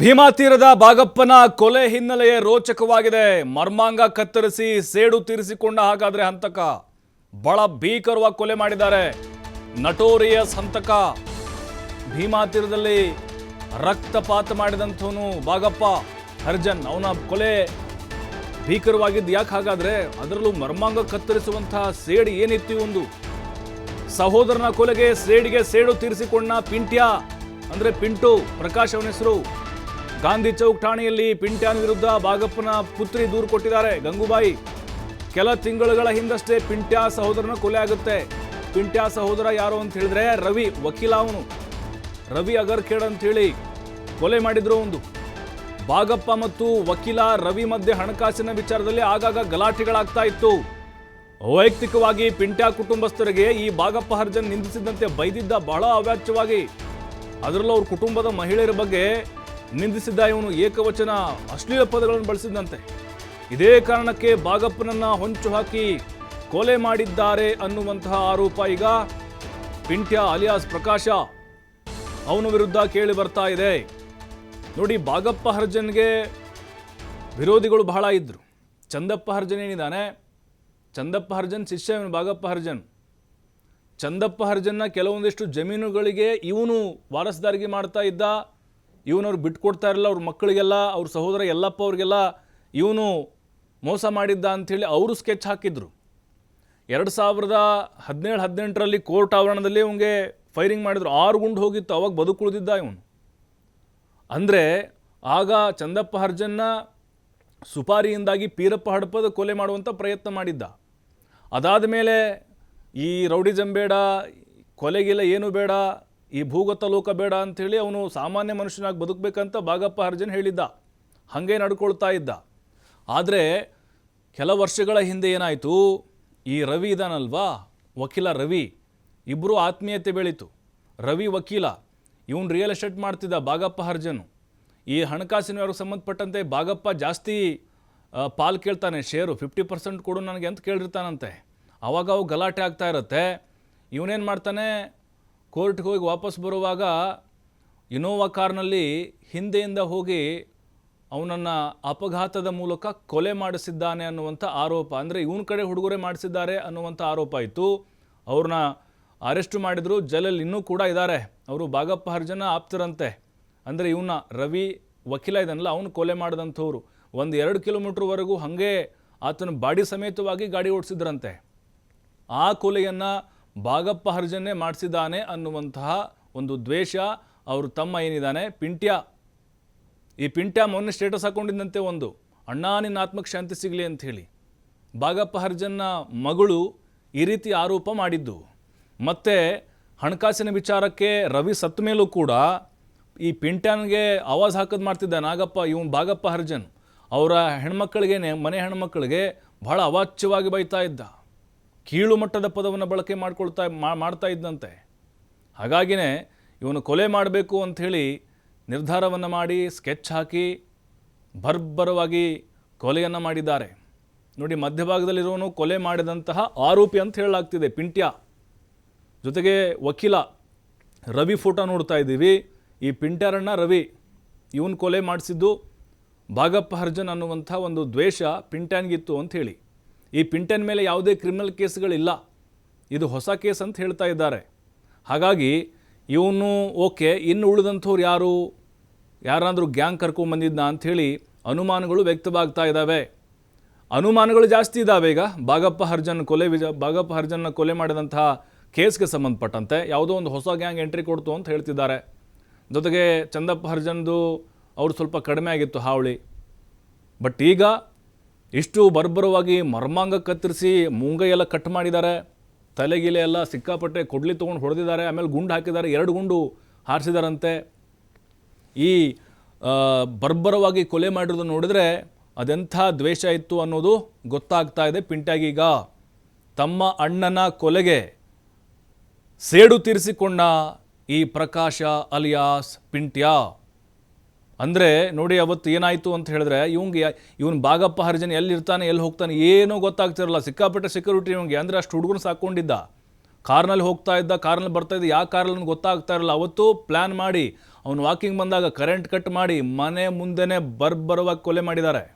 ಭೀಮಾ ತೀರದ ಬಾಗಪ್ಪನ ಕೊಲೆ ಹಿನ್ನೆಲೆಯೇ ರೋಚಕವಾಗಿದೆ. ಮರ್ಮಾಂಗ ಕತ್ತರಿಸಿ ಸೇಡು ತೀರಿಸಿಕೊಂಡ ಹಾಗಾದ್ರೆ ಹಂತಕ. ಬಹಳ ಭೀಕರವಾಗಿ ಕೊಲೆ ಮಾಡಿದ್ದಾರೆ. ನಟೋರಿಯಸ್ ಹಂತಕ ಭೀಮಾ ತೀರದಲ್ಲಿ ರಕ್ತಪಾತ ಮಾಡಿದಂಥವನು ಭಾಗಪ್ಪ ಹರ್ಜನ್, ಅವನ ಕೊಲೆ ಭೀಕರವಾಗಿದ್ದು ಯಾಕೆ ಹಾಗಾದ್ರೆ ಅದರಲ್ಲೂ ಮರ್ಮಾಂಗ ಕತ್ತರಿಸುವಂತಹ ಸೇಡು ಏನಿತ್ತು ಒಂದು? ಸಹೋದರನ ಕೊಲೆಗೆ ಸೇಡಿಗೆ ಸೇಡು ತೀರಿಸಿಕೊಂಡ ಪಿಂಟ್ಯ ಅಂದ್ರೆ ಪಿಂಟು ಪ್ರಕಾಶ್ ಅವನ ಹೆಸರು. ಗಾಂಧಿ ಚೌಕ್ ಠಾಣೆಯಲ್ಲಿ ಪಿಂಟ್ಯಾನ್ ವಿರುದ್ಧ ಬಾಗಪ್ಪನ ಪುತ್ರಿ ದೂರು ಕೊಟ್ಟಿದ್ದಾರೆ. ಗಂಗೂಬಾಯಿ, ಕೆಲ ತಿಂಗಳುಗಳ ಹಿಂದಷ್ಟೇ ಪಿಂಟ್ಯಾ ಸಹೋದರನ ಕೊಲೆ ಆಗುತ್ತೆ. ಪಿಂಟ್ಯಾ ಸಹೋದರ ಯಾರು ಅಂತ ಹೇಳಿದ್ರೆ ರವಿ ವಕೀಲ ಅವನು. ರವಿ ಅಗರ್ಖೇಡ್ ಅಂತ ಹೇಳಿ ಕೊಲೆ ಮಾಡಿದ್ರು ಒಂದು. ಬಾಗಪ್ಪ ಮತ್ತು ವಕೀಲ ರವಿ ಮಧ್ಯೆ ಹಣಕಾಸಿನ ವಿಚಾರದಲ್ಲಿ ಆಗಾಗ ಗಲಾಟೆಗಳಾಗ್ತಾ ಇತ್ತು. ವೈಯಕ್ತಿಕವಾಗಿ ಪಿಂಟ್ಯಾ ಕುಟುಂಬಸ್ಥರಿಗೆ ಈ ಬಾಗಪ್ಪ ಹರ್ಜನ್ ನಿಂದಿಸಿದಂತೆ ಬೈದಿದ್ದ ಬಹಳ ಅವ್ಯಾಚ್ಯವಾಗಿ ಅದರಲ್ಲೂ ಅವ್ರ ಕುಟುಂಬದ ಮಹಿಳೆಯರ ಬಗ್ಗೆ ನಿಂದಿಸಿದ್ದ ಇವನು ಏಕವಚನ, ಅಶ್ಲೀಲ ಪದಗಳನ್ನು ಬಳಸಿದಂತೆ. ಇದೇ ಕಾರಣಕ್ಕೆ ಬಾಗಪ್ಪನನ್ನ ಹೊಂಚು ಹಾಕಿ ಕೊಲೆ ಮಾಡಿದ್ದಾರೆ ಅನ್ನುವಂತಹ ಆರೋಪ ಈಗ ಪಿಂಟ್ಯ ಅಲಿಯಾಸ್ ಪ್ರಕಾಶ ಅವನ ವಿರುದ್ಧ ಕೇಳಿ ಬರ್ತಾ ಇದೆ. ನೋಡಿ, ಬಾಗಪ್ಪ ಹರ್ಜನ್ಗೆ ವಿರೋಧಿಗಳು ಬಹಳ ಇದ್ದರು ಚಂದಪ್ಪ ಹರ್ಜನ್ ಏನಿದ್ದಾನೆ ಚಂದಪ್ಪ ಹರ್ಜನ್ ಶಿಷ್ಯ ಇವನು, ಬಾಗಪ್ಪ ಹರ್ಜನ್. ಚಂದಪ್ಪ ಹರ್ಜನ್ನ ಕೆಲವೊಂದಿಷ್ಟು ಜಮೀನುಗಳಿಗೆ ಇವನು ವಾರಸ್ದಾರಿಗೆ ಮಾಡ್ತಾ ಇದ್ದ ಇವನವ್ರು ಬಿಟ್ಕೊಡ್ತಾ ಇರಲಿಲ್ಲ ಅವ್ರ ಮಕ್ಕಳಿಗೆಲ್ಲ, ಅವ್ರ ಸಹೋದರ ಯಲ್ಲಪ್ಪ ಅವ್ರಿಗೆಲ್ಲ ಇವನು ಮೋಸ ಮಾಡಿದ್ದ ಅಂಥೇಳಿ ಅವರು ಸ್ಕೆಚ್ ಹಾಕಿದ್ರು. ಎರಡು ಸಾವಿರದ ಹದಿನೇಳು, ಹದಿನೆಂಟರಲ್ಲಿ ಕೋರ್ಟ್ ಆವರಣದಲ್ಲಿ ಅವನಿಗೆ ಫೈರಿಂಗ್ ಮಾಡಿದ್ರು. ಆರು ಗುಂಡು ಹೋಗಿತ್ತು, ಅವಾಗ ಬದುಕುಳಿದಿದ್ದ ಇವನು. ಅಂದರೆ ಆಗ ಚಂದಪ್ಪ ಹರ್ಜನ್ನ ಸುಪಾರಿಯಿಂದಾಗಿ ಪೀರಪ್ಪ ಹಡಪದ ಕೊಲೆ ಮಾಡುವಂಥ ಪ್ರಯತ್ನ ಮಾಡಿದ್ದ. ಅದಾದ ಮೇಲೆ ಈ ರೌಡಿ ಜಂಬೇಡ ಕೊಲೆಗೆಲ್ಲ ಏನು ಬೇಡ ಈ ಭೂಗತ ಲೋಕ ಬೇಡ ಅಂಥೇಳಿ ಅವನು ಸಾಮಾನ್ಯ ಮನುಷ್ಯನಾಗಿ ಬದುಕಬೇಕಂತ ಭಾಗಪ್ಪ ಹರ್ಜನ್ ಹೇಳಿದ್ದ. ಹಾಗೆ ನಡ್ಕೊಳ್ತಾ ಇದ್ದ. ಆದರೆ ಕೆಲ ವರ್ಷಗಳ ಹಿಂದೆ ಏನಾಯಿತು? ಈ ರವಿ ಇದಾನಲ್ವಾ? ವಕೀಲ ರವಿ. ಇಬ್ಬರೂ ಆತ್ಮೀಯತೆ ಬೆಳೀತು. ರವಿ ವಕೀಲ. ಇವನು ರಿಯಲ್ ಎಸ್ಟೇಟ್ ಮಾಡ್ತಿದ್ದ ಭಾಗಪ್ಪ ಹರ್ಜನು ಈ ಹಣಕಾಸಿನ ವ್ಯವಹಾರಕ್ಕೆ ಸಂಬಂಧಪಟ್ಟಂತೆ ಭಾಗಪ್ಪ ಜಾಸ್ತಿ ಪಾಲ್ ಕೇಳ್ತಾನೆ. ಶೇರು ಫಿಫ್ಟಿ ಪರ್ಸೆಂಟ್ ಕೊಡು ನನಗೆ ಅಂತ ಕೇಳಿರ್ತಾನಂತೆ. ಅವಾಗ ಅವು ಗಲಾಟೆ ಆಗ್ತಾ ಇರುತ್ತೆ. ಇವನೇನು ಮಾಡ್ತಾನೆ? ಕೋರ್ಟ್ಗೆ ಹೋಗಿ ವಾಪಸ್ ಬರುವಾಗ ಇನೋವಾ ಕಾರ್ನಲ್ಲಿ ಹಿಂದೆಯಿಂದ ಹೋಗಿ ಅವನನ್ನು ಅಪಘಾತದ ಮೂಲಕ ಕೊಲೆ ಮಾಡಿಸಿದ್ದಾನೆ ಅನ್ನುವಂಥ ಆರೋಪ, ಅಂದರೆ ಇವನ ಕಡೆ ಹುಡುಗರೆ ಮಾಡಿಸಿದ್ದಾರೆ ಅನ್ನುವಂಥ ಆರೋಪ ಇತ್ತು. ಅವ್ರನ್ನ ಅರೆಸ್ಟ್ ಮಾಡಿದರು ಜಲಲ್ ಇನ್ನೂ ಕೂಡ ಇದ್ದಾರೆ. ಅವರು ಭಾಗಪ್ಪ ಹರ್ಜನ ಆಪ್ತರಂತೆ. ಅಂದರೆ ಇವನ್ನ ರವಿ ವಕೀಲ ಇದನ್ನಲ್ಲ ಅವನು ಕೊಲೆ ಮಾಡಿದಂಥವ್ರು. ಒಂದು ಎರಡು ಕಿಲೋಮೀಟ್ರ್ವರೆಗೂ ಹಾಗೆ ಆತನ ಬಾಡಿ ಸಮೇತವಾಗಿ ಗಾಡಿ ಓಡಿಸಿದ್ರಂತೆ. ಆ ಕೊಲೆಯನ್ನು ಬಾಗಪ್ಪ ಹರ್ಜನ್ನೇ ಮಾಡಿಸಿದ್ದಾನೆ ಅನ್ನುವಂತಹ ಒಂದು ದ್ವೇಷ ಅವರು ತಮ್ಮ ಏನಿದ್ದಾನೆ? ಪಿಂಟ್ಯ. ಈ ಪಿಂಟ್ಯ ಮೊನ್ನೆ ಸ್ಟೇಟಸ್ ಹಾಕ್ಕೊಂಡಿದ್ದಂತೆ ಒಂದು. ಅಣ್ಣ, ನಿನ್ನ ಆತ್ಮಕ್ಕೆ ಶಾಂತಿ ಸಿಗಲಿ ಅಂತ ಹೇಳಿ. ಬಾಗಪ್ಪ ಹರ್ಜನ್ನ ಮಗಳು ಈ ರೀತಿ ಆರೋಪ ಮಾಡಿದ್ದು. ಮತ್ತು ಹಣಕಾಸಿನ ವಿಚಾರಕ್ಕೆ ರವಿ ಸತ್ತ ಮೇಲೂ ಕೂಡ ಈ ಪಿಂಟ್ಯಾನ್ಗೆ ಆವಾಜ್ ಹಾಕೋದು ಮಾಡ್ತಿದ್ದ ನಾಗಪ್ಪ, ಇವನು ಭಾಗಪ್ಪ ಹರ್ಜನ್. ಅವರ ಹೆಣ್ಮಕ್ಕಳಿಗೆ ಮನೆ ಹೆಣ್ಮಕ್ಕಳಿಗೆ ಬಹಳ ಅವಾಚ್ಯವಾಗಿ ಬೈತಾ ಇದ್ದ. ಕೀಳು ಮಟ್ಟದ ಪದವನ್ನು ಬಳಕೆ ಮಾಡ್ಕೊಳ್ತಾ ಮಾಡ್ತಾ ಇದ್ದಂತೆ. ಹಾಗಾಗಿನೇ ಇವನು ಕೊಲೆ ಮಾಡಬೇಕು ಅಂಥೇಳಿ ನಿರ್ಧಾರವನ್ನು ಮಾಡಿ ಸ್ಕೆಚ್ ಹಾಕಿ ಬರ್ಬರವಾಗಿ ಕೊಲೆಯನ್ನು ಮಾಡಿದ್ದಾರೆ. ನೋಡಿ, ಮಧ್ಯಭಾಗದಲ್ಲಿರೋನು ಕೊಲೆ ಮಾಡಿದಂತಹ ಆರೋಪಿ ಅಂತ ಹೇಳಲಾಗ್ತಿದೆ, ಪಿಂಟ್ಯ. ಜೊತೆಗೆ ವಕೀಲ ರವಿ ಫೋಟೋ ನೋಡ್ತಾ ಇದ್ದೀವಿ. ಈ ಪಿಂಟ್ಯಾರಣ್ಣ ರವಿ, ಇವನು ಕೊಲೆ ಮಾಡಿಸಿದ್ದು ಭಾಗಪ್ಪ ಹರ್ಜನ್ ಅನ್ನುವಂಥ ಒಂದು ದ್ವೇಷ ಪಿಂಟ್ಯಾನ್ಗಿತ್ತು ಹೇಳಿ ಈ ಪಿಂಟನ್ ಮೇಲೆ ಯಾವುದೇ ಕ್ರಿಮಿನಲ್ ಕೇಸ್ಗಳಿಲ್ಲ. ಇದು ಹೊಸ ಕೇಸ್ ಅಂತ ಹೇಳ್ತಾ ಇದ್ದಾರೆ. ಹಾಗಾಗಿ ಇವನು ಓಕೆ, ಇನ್ನು ಉಳಿದಂಥವ್ರು ಯಾರು? ಯಾರಾದರೂ ಗ್ಯಾಂಗ್ ಕರ್ಕೊಂಬಂದಿದ್ದ ಅಂಥೇಳಿ ಅನುಮಾನಗಳು ವ್ಯಕ್ತವಾಗ್ತಾ ಇದ್ದಾವೆ. ಅನುಮಾನಗಳು ಜಾಸ್ತಿ ಇದ್ದಾವೆ ಈಗ. ಬಾಗಪ್ಪ ಹರ್ಜನ್ ಕೊಲೆ ವಿಜ, ಬಾಗಪ್ಪ ಹರ್ಜನ್ನ ಕೊಲೆ ಮಾಡಿದಂತಹ ಕೇಸ್ಗೆ ಸಂಬಂಧಪಟ್ಟಂತೆ ಯಾವುದೋ ಒಂದು ಹೊಸ ಗ್ಯಾಂಗ್ ಎಂಟ್ರಿ ಕೊಡ್ತು ಅಂತ ಹೇಳ್ತಿದ್ದಾರೆ. ಜೊತೆಗೆ ಚಂದಪ್ಪ ಹರ್ಜನ್ದು ಅವರು ಸ್ವಲ್ಪ ಕಡಿಮೆ ಆಗಿತ್ತು ಹಾವಳಿ. ಬಟ್ ಈಗ ಇಷ್ಟು ಬರ್ಬರವಾಗಿ ಮರ್ಮಾಂಗ ಕತ್ತರಿಸಿ ಮುಂಗೈ ಕಟ್ ಮಾಡಿದ್ದಾರೆ. ತಲೆಗಿಲೆ ಎಲ್ಲ ಸಿಕ್ಕಾಪಟ್ಟೆ ಕೊಡ್ಲಿ ತೊಗೊಂಡು ಹೊಡೆದಿದ್ದಾರೆ. ಆಮೇಲೆ ಗುಂಡು ಹಾಕಿದ್ದಾರೆ. ಎರಡು ಗುಂಡು ಹಾರಿಸಿದಾರಂತೆ. ಈ ಬರ್ಬರವಾಗಿ ಕೊಲೆ ಮಾಡಿರೋದು ನೋಡಿದ್ರೆ ಅದೆಂಥ ದ್ವೇಷ ಇತ್ತು ಅನ್ನೋದು ಗೊತ್ತಾಗ್ತಾ ಇದೆ. ಪಿಂಟಾಗೀಗ ತಮ್ಮ ಅಣ್ಣನ ಕೊಲೆಗೆ ಸೇಡು ತೀರಿಸಿಕೊಂಡ ಈ ಪ್ರಕಾಶ ಅಲಿಯಾಸ್ ಪಿಂಟ್ಯ. ಅಂದರೆ ನೋಡಿ, ಅವತ್ತು ಏನಾಯಿತು ಅಂತ ಹೇಳಿದ್ರೆ, ಇವಂಗೆ ಇವನು ಬಾಗಪ್ಪ ಹರಿಜನ್ ಎಲ್ಲಿರ್ತಾನೆ ಎಲ್ಲಿ ಹೋಗ್ತಾನೆ ಏನೂ ಗೊತ್ತಾಗ್ತಿರಲ್ಲ. ಸಿಕ್ಕಾಪಟ್ಟೆ ಸೆಕ್ಯೂರಿಟಿ ಇವಂಗೆ. ಅಂದರೆ ಅಷ್ಟು ಹುಡುಗನ ಸಾಕೊಂಡಿದ್ದ. ಕಾರ್ನಲ್ಲಿ ಹೋಗ್ತಾ ಇದ್ದ, ಕಾರ್ನಲ್ಲಿ ಬರ್ತಾ ಇದ್ದ, ಯಾವ ಕಾರಲ್ಲಿ ಗೊತ್ತಾಗ್ತಾ ಇರಲ್ಲ. ಅವತ್ತು ಪ್ಲ್ಯಾನ್ ಮಾಡಿ, ಅವನು ವಾಕಿಂಗ್ ಬಂದಾಗ ಕರೆಂಟ್ ಕಟ್ ಮಾಡಿ, ಮನೆ ಮುಂದೆನೇ ಬರ್ಬರವಾಗಿ ಕೊಲೆ ಮಾಡಿದ್ದಾರೆ.